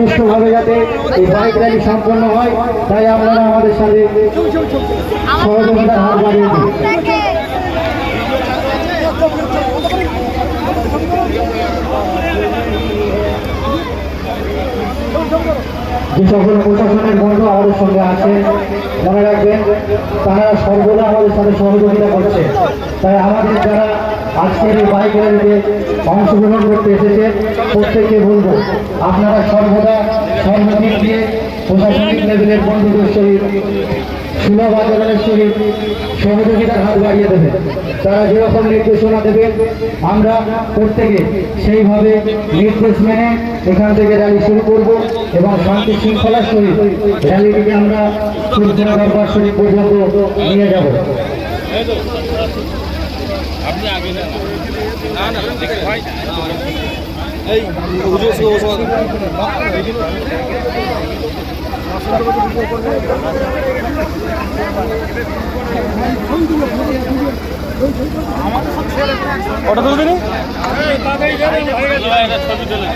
সুষ্ঠুভাবে যাতে এই বাইক র্যালি সম্পন্ন হয়, তাই আপনারা আমাদের সাথে সহযোগিতার হাত বাড়িয়ে যে সকল প্রশাসনের বন্ধু আমাদের সঙ্গে আছেন, মনে রাখবেন, তারা সর্বদা আমাদের সাথে সহযোগিতা করছে। তাই আমাদের যারা আজকের এই বাইক র্যালিতে অংশগ্রহণ করতে এসেছেন প্রত্যেককে বলব, আপনারা সর্বদা সর্বদিক দিয়ে প্রশাসনিক লেভেলের বন্ধুদের সহিত সুলভ আচরণের সহিত সহযোগিতার হাত বাড়িয়ে দেবেন। তারা যেরকম নির্দেশনা দেবেন, আমরা প্রত্যেকে সেইভাবে নির্দেশ মেনে এখান থেকে র্যালি শুরু করব এবং শান্তি শৃঙ্খলার সহিত র্যালিটিকে আমরা সূর্যনা দরবার শরীফ পর্যন্ত নিয়ে যাব। আপনি আগে না না ভাই এই হুজুর সে ওসব ওটা তুলবি নি? ছবি তুলে।